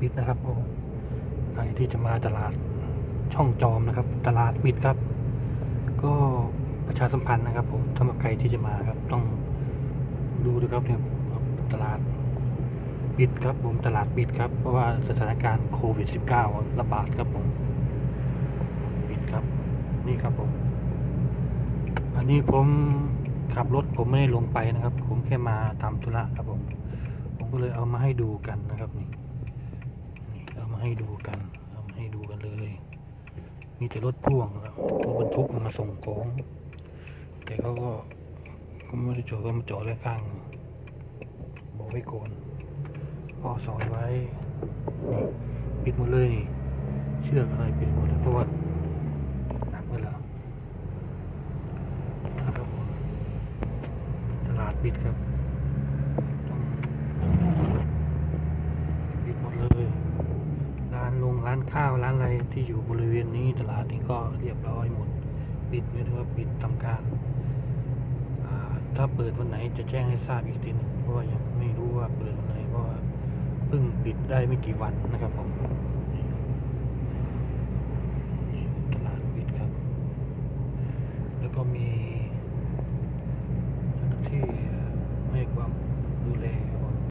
ปิดนะครับผมใครที่จะมาตลาดช่องจอมนะครับ ตลาดปิดครับ ก็ประชาสัมพันธ์นะครับผมสำหรับใครที่จะมาครับ ต้องดูด้วยครับเนี่ยตลาดปิดครับผมตลาดปิดครับ เพราะว่าสถานการณ์โควิด -19 ระบาดครับผมปิดครับ นี่ครับผม อันนี้ผมขับรถผมไม่ได้ลงไปนะครับ ผมแค่มาทำธุระครับผม ผมก็เลยเอามาให้ดูกันนะครับนี่ ให้ดูกันเอาให้ดูกันเลย มีแต่รถพ่วงครับรถบรรทุกมาส่งของ แต่เขาก็ก็ไม่ได้จอดก็มาจอดไว้ข้างบอกไว้ก่อนพ่อสอนไว้นี่ปิดหมดเลยนี่ เชือกอะไรปิดหมดเพราะว่าหนักไปแล้วนะครับผมตลาดปิดครับต้องปิดหมดเลย ร้านล งร้านข้าวร้านอะไรที่อยู่บริเวณนี้ตลาดนี้ก็เรียบร้อยหมด ปิดไม่ถือว่าปิดทำการถ้าเปิดวันไหนจะแจ้งให้ทราบอีกทีหนึ่งเพราะยังไม่รู้ว่าเปิดวันไหนเพราะเพิ่งปิดได้ไม่กี่วันนะครับผมตลาดปิดครับ แล้วก็มี